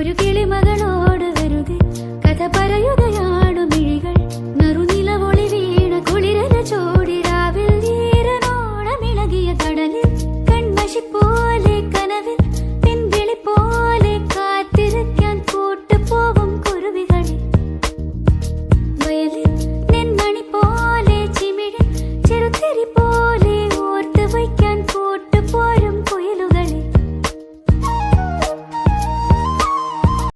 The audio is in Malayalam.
ഒരു കിളിമകളോട് വരുക കഥ പറയുകയാണു മിഴികൾ. നറുനിലവൊളി വീണ കുളിരന ചോടിരാവിൽ ഈരനോണമിളകിയ കടലിൽ കൺവശിപ്പോ